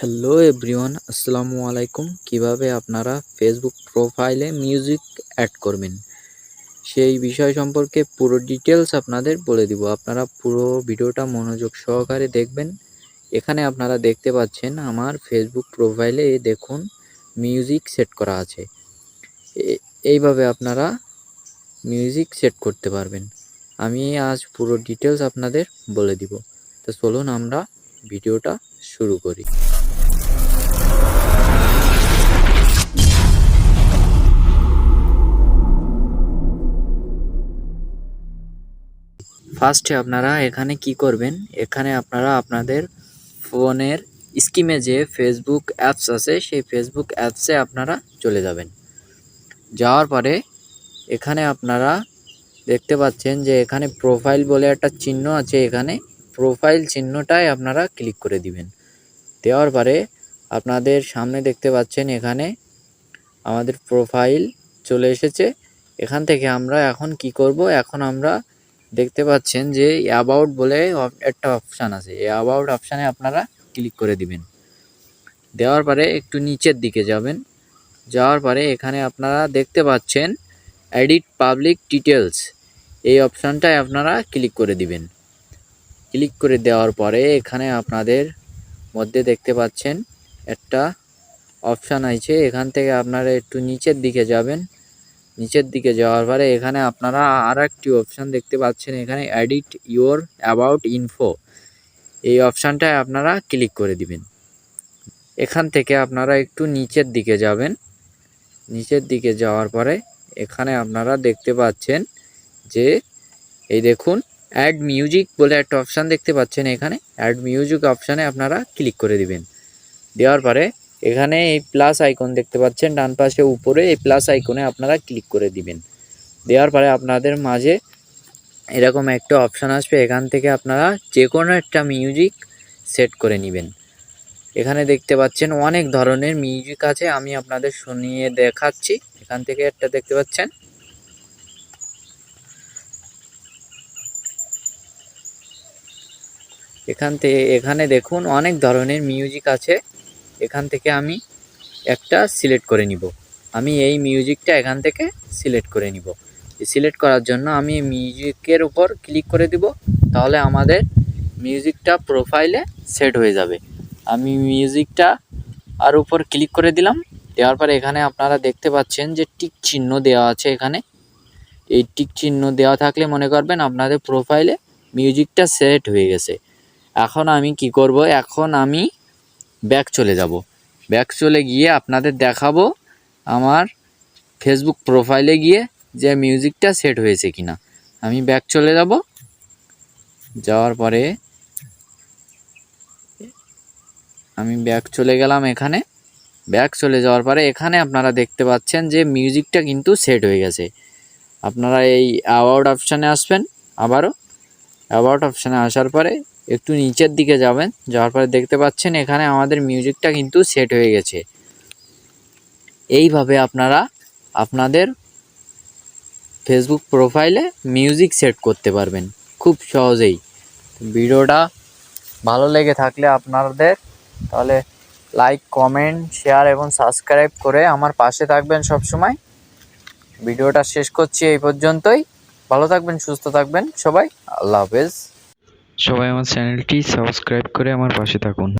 Hello everyone আসসালামু আলাইকুম কীভাবে আপনারা ফেসবুক প্রোফাইলে মিউজিক অ্যাড করবেন সেই বিষয় সম্পর্কে পুরো ডিটেলস আপনাদের বলে দিব আপনারা পুরো ভিডিওটা মনোযোগ সহকারে দেখবেন এখানে আপনারা দেখতে পাচ্ছেন আমার ফেসবুক প্রোফাইলে দেখুন মিউজিক সেট করা আছে এইভাবে আপনারা মিউজিক সেট করতে পারবেন আমি আজ পুরো ডিটেলস আপনাদের বলে দিব তো চলুন আমরা ভিডিওটা শুরু করি ফার্স্টে আপনারা এখানে কি করবেন? এখানে আপনারা আপনাদের ফোনের স্কিমে যে ফেসবুক অ্যাপস আছে, সেই ফেসবুক অ্যাপসে আপনারা চলে যাবেন। যাওয়ার পরে এখানে আপনারা দেখতে পাচ্ছেন যে এখানে প্রোফাইল বলে একটা চিহ্ন আছে, এখানে প্রোফাইল চিহ্নটায় আপনারা ক্লিক করে দিবেন। দেওয়ার পরে আপনাদের সামনে দেখতে পাচ্ছেন এখানে আমাদের প্রোফাইল চলে এসেছে। এখান থেকে আমরা এখন কি করব? এখন আমরা দেখতে পাচ্ছেন যে অ্যাবাউট বলে একটা অপশান আছে। এই অ্যাবাউট অপশানে আপনারা ক্লিক করে দিবেন। দেওয়ার পরে একটু নিচের দিকে যাবেন। যাওয়ার পরে এখানে আপনারা দেখতে পাচ্ছেন এডিট পাবলিক ডিটেলস এই অপশানটায় আপনারা ক্লিক করে দিবেন। ক্লিক করে দেওয়ার পরে এখানে আপনাদের মধ্যে দেখতে পাচ্ছেন একটা অপশান আছে। এখান থেকে আপনারা একটু নিচের দিকে যাবেন। নিচের দিকে যাওয়ার পরে এখানে আপনারা আর একটি অপশান দেখতে পাচ্ছেন, এখানে এডিট ইওর অ্যাবাউট ইনফো এই অপশানটায় আপনারা ক্লিক করে দিবেন। এখান থেকে আপনারা একটু নিচের দিকে যাবেন। নিচের দিকে যাওয়ার পরে এখানে আপনারা দেখতে পাচ্ছেন যে, এই দেখুন অ্যাড মিউজিক বলে একটা অপশান দেখতে পাচ্ছেন এখানে। অ্যাড মিউজিক অপশানে আপনারা ক্লিক করে দিবেন। দেওয়ার পরে এখানে এই প্লাস আইকন দেখতে পাচ্ছেন, ডান পাশে উপরে এই প্লাস আইকনে আপনারা ক্লিক করে দিবেন। দেওয়ার পরে আপনাদের মাঝে এরকম একটা অপশান আসবে, এখান থেকে আপনারা যে কোনো একটা মিউজিক সেট করে নেবেন। এখানে দেখতে পাচ্ছেন অনেক ধরনের মিউজিক আছে, আমি আপনাদের শুনিয়ে দেখাচ্ছি। এখান থেকে একটা দেখতে পাচ্ছেন। এখান থেকে, এখানে দেখুন অনেক ধরনের মিউজিক আছে। এখান থেকে আমি একটা সিলেক্ট করে নিব। আমি এই মিউজিকটা এখান থেকে সিলেক্ট করে নিব। সিলেক্ট করার জন্য আমি মিউজিকের উপর ক্লিক করে দিব, তাহলে আমাদের মিউজিকটা প্রোফাইলে সেট হয়ে যাবে। আমি মিউজিকটা আর উপর ক্লিক করে দিলাম, দেওয়ার পর এখানে আপনারা দেখতে পাচ্ছেন যে টিক চিহ্ন দেওয়া আছে এখানে। এই টিক চিহ্ন দেওয়া থাকলে মনে করবেন আপনাদের প্রোফাইলে মিউজিকটা সেট হয়ে গেছে। এখন আমি কি করব? এখন আমি ব্যাক চলে যাব। ব্যাক চলে গিয়ে আপনাদের দেখাবো আমার ফেসবুক প্রোফাইলে গিয়ে যে মিউজিকটা সেট হয়েছে কিনা। আমি ব্যাক চলে যাব। যাওয়ার পরে আমি ব্যাক চলে গেলাম এখানে। ব্যাক চলে যাওয়ার পরে এখানে আপনারা দেখতে পাচ্ছেন যে মিউজিকটা কিন্তু সেট হয়ে গেছে। আপনারা এই অ্যাওয়ার্ড অপশানে আসবেন আবারও। অ্যাওয়ার্ড অপশানে আসার পরে একটু নিচের দিকে যাবেন, যাওয়ার পরে দেখতে পাচ্ছেন এখানে আমাদের মিউজিকটা কিন্তু সেট হয়ে গেছে। এইভাবে আপনারা আপনাদের ফেসবুক প্রোফাইলে মিউজিক সেট করতে পারবেন, খুব সহজেই। ভিডিওটা ভালো লেগে থাকলে আপনাদের, তাহলে লাইক কমেন্ট শেয়ার এবং সাবস্ক্রাইব করে আমার পাশে থাকবেন সব সময় ভিডিওটা শেষ করছি এই পর্যন্তই। ভালো থাকবেন, সুস্থ থাকবেন সবাই। আল্লাহ হাফেজ। সবাই আমার চ্যানেলটি সাবস্ক্রাইব করে আমার পাশে থাকুন।